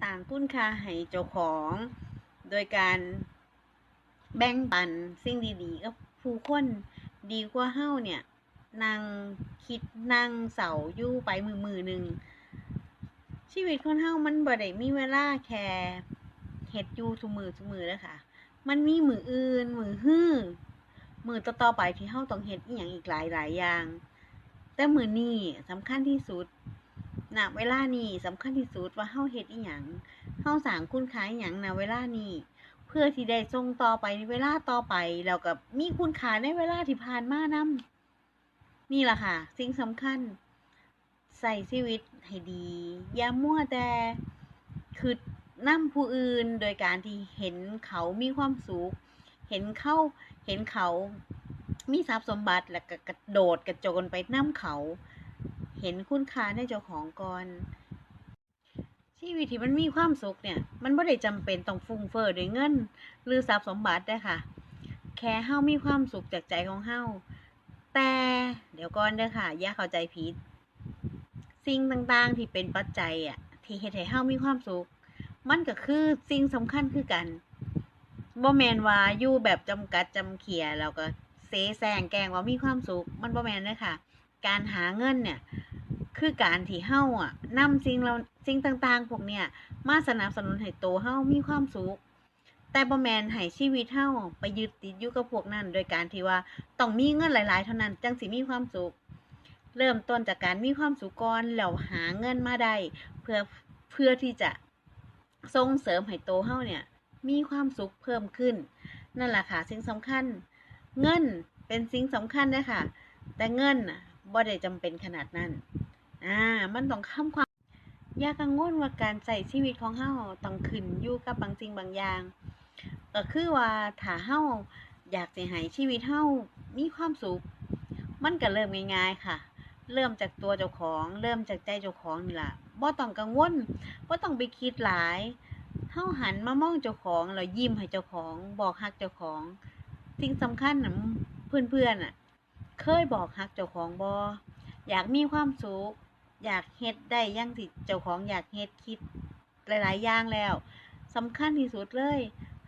สร้างคุณค่าให้เจ้าของ โดยการแบ่งปันสิ่งดีๆกับผู้คนดีกว่าเฮาเนี่ยนั่งคิดนั่งเสาอยู่ไปมือมือหนึ่งชีวิตคนเฮามันบ่ได้มีเวลาแค่เฮ็ดอยู่ทุกมือทุกมือเด้อค่ะ มันมีมืออื่น มือฮื้อมือต่อๆไปที่เฮาต้องเฮ็ดอีหยังอีกหลายๆอย่าง แต่มือนี้สำคัญที่สุด ณเวลานี้สำคัญที่สุดว่าเฮาเฮ็ดอีหยังเฮาสร้างคุณค่าอีหยังณเวลานี้เพื่อที่ได้ส่งต่อไปในเวลาต่อไปแล้วก็มีคุณค่าในเวลาที่ผ่านมานํนี่ล่ะค่ะ สิ่งสำคัญใส่ชีวิตให้ดี อย่ามั่วแต่คิดนำผู้อื่นโดยการที่เห็นเขามีความสุขเห็นเขาเห็นเขามีทรัพย์สมบัติแล้วก็กระโดดกระโจนไปนำเขา เห็นคุณค่าในเจ้าของก่อนชีวิตที่มันมีความสุขเนี่ย มันบ่ได้จำเป็นต้องฟุ่มเฟ้อด้วยเงิน หรือทรัพย์สมบัติเด้ค่ะ แค่เฮามีความสุขจากใจของเฮาแต่เดี๋ยวก่อนเด้อค่ะ อย่าเข้าใจผิดสิ่งต่างๆ ที่เป็นปัจจัยอะที่เฮ็ดให้เฮามีความสุข มันก็คือสิ่งสำคัญคือกันบ่แมนว่าอยู่แบบจำกัดจำเขียแล้วก็เสแสร้งแกงว่ามีความสุข มันบ่แมนเด้อค่ะ การหาเงินเนี่ย คือการที่เฮาอะนำสิ่งเหล่าสิ่งต่างๆ พวกเนี้ยมาสนับสนุนให้โตเฮามีความสุขแต่บ่แมนให้ชีวิตเฮาไปยึดติดอยู่กับพวกนั้น โดยการที่ว่าต้องมีเงินหลาย ๆ เท่านั้นจังสิมีความสุข เริ่มต้นจากการมีความสุขก่อนแล้วหาเงินมาได้เพื่อเพื่อที่จะส่งเสริมให้โตเฮาเนี่ย มีความสุขเพิ่มขึ้น นั่นแหละค่ะสิ่งสำคัญ เงินเป็นสิ่งสำคัญเด้อค่ะแต่เงินน่ะ บ่ได้จำเป็นขนาดนั้น อ่า มันต้องคำความ ยากังวลว่าการใช้ชีวิตของเฮาต้องขึ้นอยู่กับบางสิ่งบางอย่าง ก็คือว่าถ้าเฮาอยากสิให้ชีวิตเฮามีความสุข มันก็เริ่มง่ายๆค่ะ เริ่มจากตัวเจ้าของ เริ่มจากใจเจ้าของนี่ล่ะบ่ต้องกังวลบ่ต้องไปคิดหลายเฮาหันมามองเจ้าของแล้วยิ้มให้เจ้าของ บอกรักเจ้าของ สิ่งสำคัญน่ะเพื่อนๆน่ะ เคยบอกรักเจ้าของบ่อยากมีความสุขอยากเฮ็ดได้ย่างที่เจ้าของอยากเฮ็ดคิดหลาย ๆ อย่างแล้วสำคัญที่สุดเลย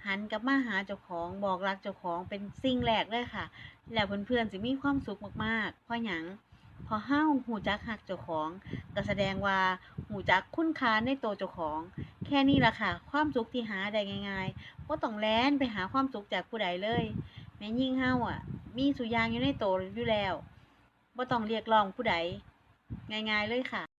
หันกลับมาหาเจ้าของบอกรักเจ้าของเป็นสิ่งแรกเลยค่ะ แล้วเพื่อนๆสิมีความสุขมากๆเพราะหยังพราะเฮารู้จักรักเจ้าของก็แสดงว่ารู้จักคุณค่าในตัวเจ้าของ แค่นี้ละค่ะ ความสุขที่หาได้ง่ายๆบ่ต้องแล่นไปหาความสุขจากผู้ใดเลย แม่ยิ่งเฮาอะ มีสุยางอยู่ในโตอยู่แล้วบ่ต้องเรียกร้องผู้ใดง่าย ๆ เลยค่ะ